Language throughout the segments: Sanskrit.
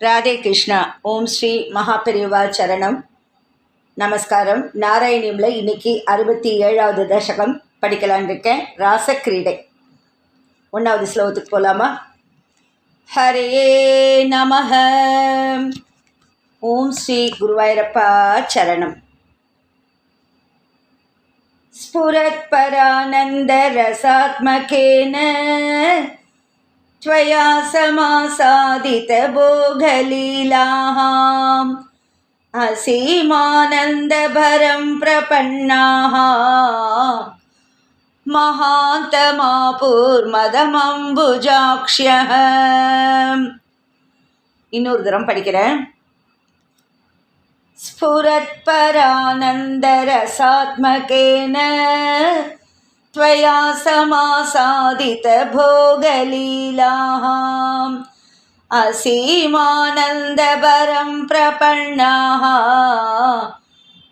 ராதே கிருஷ்ணா ஓம் ஸ்ரீ மகாபெரிவா சரணம். நமஸ்காரம். நாராயணியமில் இன்னைக்கு அறுபத்தி ஏழாவது தசகம் படிக்கலான் இருக்கேன். ராசக்கிரீடை. ஒன்றாவது ஸ்லோகத்துக்கு போகலாமா ஹரே நம ஓம் ஸ்ரீ குருவாயூரப்பா சரணம். ஸ்புரத்பரானந்தரசாத்மகேன त्वया समासादितभोगलीलाः असीमानन्दभरं प्रपन्नाः மகாந்தமாபூர்மதமம்புஜாக்ஷியः இன்னொரு தரம் படிக்கிறேன் स्फुरत्परानन्दरसात्मकेन त्वया समासादितभोगलीलाः असीमानन्दपरं प्रपन्नाः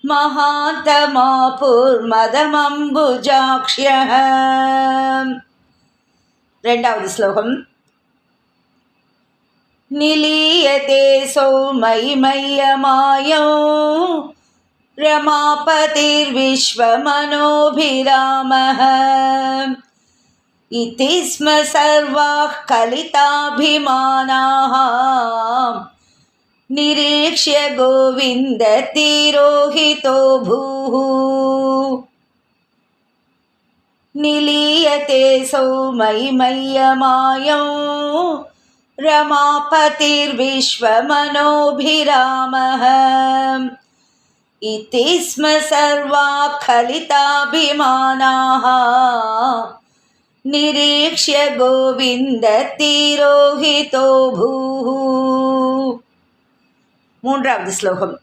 महात्मापुर्मदमम्बुजाक्ष्यः ரெண்டாவது ஸ்லோகம் निलीयते सौमयिमय्यमायौ रमापतिर्विश्वमनोभिरामः। इति स्म सर्वाः कलिताभिमानाः। निरीक्ष्य गोविन्दतिरोहितो भूः। निलीयते सौमयिमय्यमायौ। रमापतिर्विश्वमनोभिरामः इति स्म सर्वा खलिताभिमानाः निरीक्ष्य गोविन्दतिरोहितो भूः மூன்றாவது ஸ்லோகம்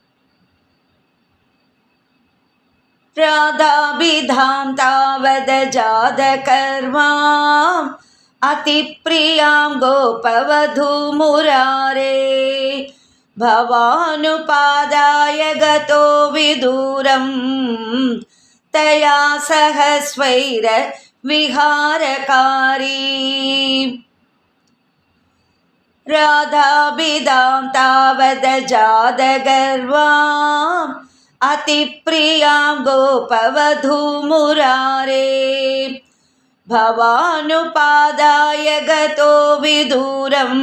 राधाभिधां तावद जातकर्माम् अतिप्रियां गोपवधूमुरारे भवानुपादाय गतो विदूरं तया सह स्वैरविहारकारी राधाभिधां तावद जातगर्वाम् अतिप्रियां गोपवधूमुरारे भवानुपादाय गतो विदूरं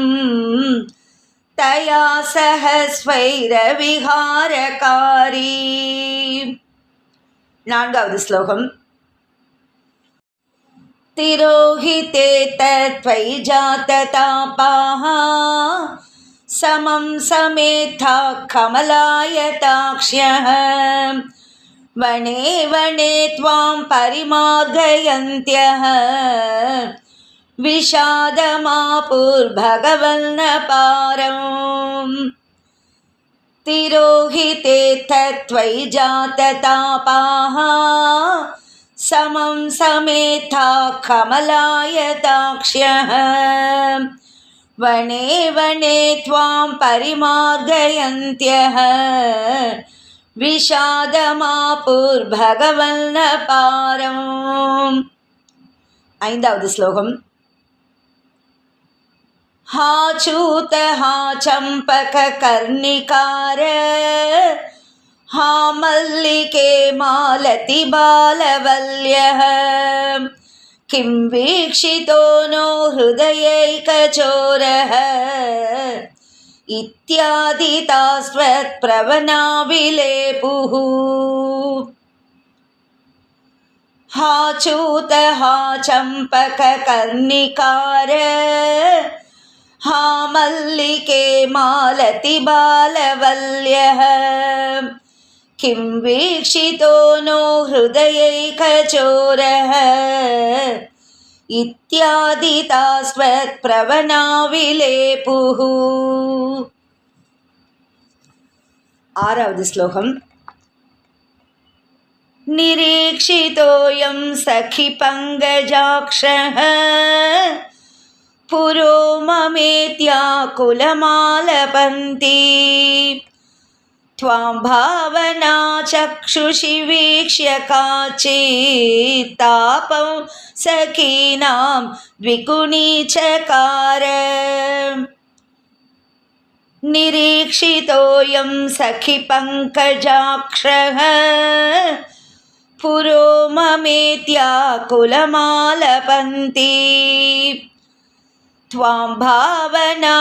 तया सह स्वैरविहारकारी நான்காவது ஸ்லோகம் तिरोहिते तत्त्वयि जाततापाः समं समेथा कमलायताक्ष्यः वने वने त्वां परिमार्गयन्त्यः विषादमापुर्भगवन्नपारम् तिरोहिते तत्त्वयि जाततापाः समं समेथा कमलायताक्ष्यः। वने वने त्वां परिमार्गयन्त्यः। विषादमापुर्भगवन्नपारम् ऐन्दावद् श्लोकम्। हा चूत हा चंपक कर्णिकार। हा मल्लिके मालति बालवल्यः। किं वीक्षितो नो हृदयैकचोरः। इत्यादितास्त्वत्प्रवणाभिलेपुः हा चूत हा चम्पककर्णिकार हा मल्लिके मालति बालवल्यः। किं वीक्षितो नो हृदयैकचोरः इत्यादितास्वत्प्रवणाविलेपुः आरावद् श्लोकम्। निरीक्षितोऽयं सखिपङ्गजाक्षः पुरो ममेत्याकुलमालपन्ति त्वां भावना चक्षुषि वीक्ष्य काचित्तापं सखीनां द्विगुणीचकार निरीक्षितोऽयं सखि पङ्कजाक्षः। पुरो ममेत्याकुलमालपन्ति त्वां भावना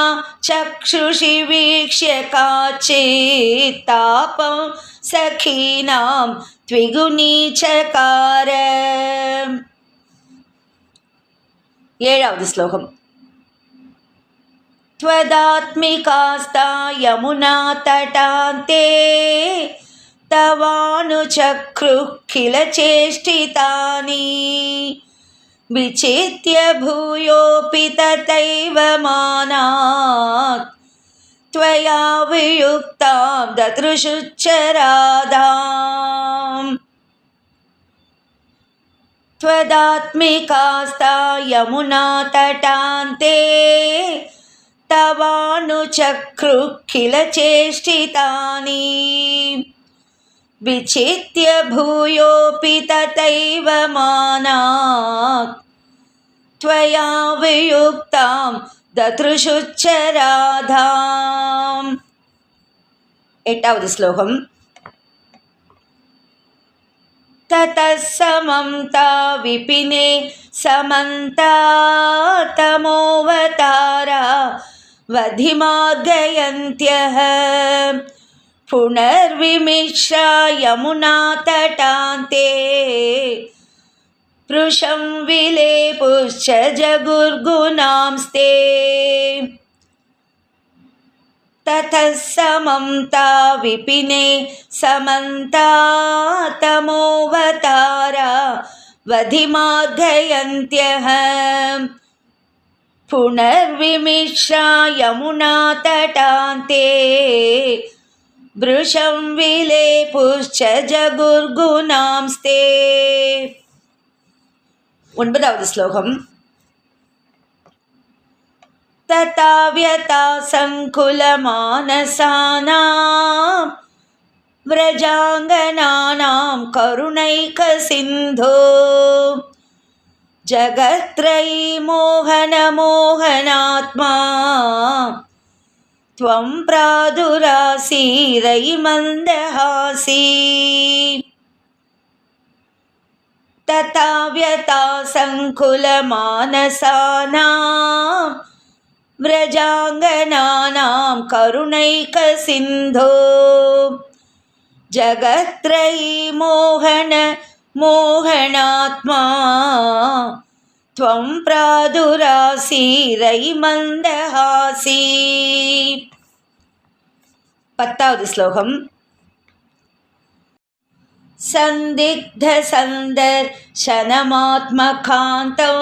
चक्षुषि वीक्ष्य काचित्तापं सखीनां त्विगुणीचकार ஏழாவது ஸ்லோகம் त्वदात्मिकास्ता यमुना तटान्ते तवानुचक्रुः किल चेष्टितानि विचित्य भूयोऽपि तथैव मानात् त्वया वियुक्तां ददृशुच्चरादाम् त्वदात्मिकास्ता यमुना तटान्ते तवानुचक्रुः किल चेष्टितानि विचित्य भूयोऽपि तथैव मानात्। त्वया वियुक्तां ददृशुच्चराधाम्। एटावद् श्लोकम्। ततः समं ता विपिने समन्तातमोऽवतारा वधिमार्गयन्त्यः पुनर्विमिश्रा यमुना तटान्ते पृशं विलेपुश्च जगुर्गुणांस्ते ततः समं ता विपिने समन्तातमोऽवतारा वधिमार्गयन्त्यः पुनर्विमिश्रा यमुना तटान्ते भृशं विलेपुश्च जगुर्गुणांस्ते ஒன்பதாவது ஸ்லோகம் तथा व्यता सङ्कुलमानसानां व्रजाङ्गनानां करुणैकसिन्धो जगत्त्रयी मोहनमोहनात्मा त्वं प्रादुरासीरयि मन्दहासी। तथा व्यता सङ्कुलमानसानां व्रजाङ्गनानां करुणैकसिन्धो। जगत्त्रयी मोहन मोहनात्मा त्वं रयि पत्तावद् श्लोकम् सन्दिग्धसन्दर्शनमात्मकान्तं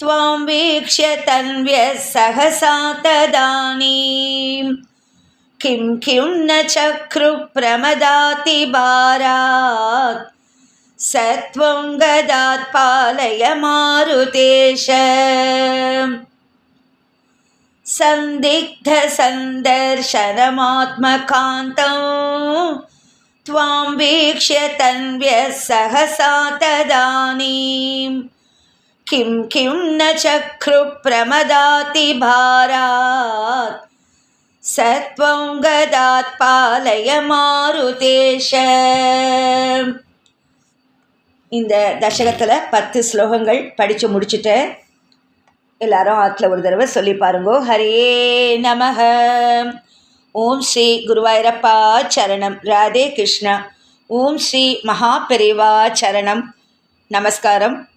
त्वां वीक्ष्य तन्व्यः सहसा तदानीं किं किं न चक्रुप्रमदाति बारात् स त्वङ्गदात्पालय मारुतेश। सन्दिग्धसन्दर्शनमात्मकान्तं त्वां वीक्ष्य तन्व्यः सहसा तदानीं। किं किं न चकृ प्रमदाति भारात् सत्वङ्गदात् पालय मारुतेश। இந்த தசகத்தில் பத்து ஸ்லோகங்கள் படித்து முடிச்சுட்டேன் எல்லாரும் ஆற்றுல ஒரு தடவை சொல்லி பாருங்கோ. ஹரே நமக ஓம் ஸ்ரீ குருவாயிரப்பா சரணம். ராதே கிருஷ்ணா. ஓம் ஸ்ரீ மகாபெரிவா சரணம். நமஸ்காரம்.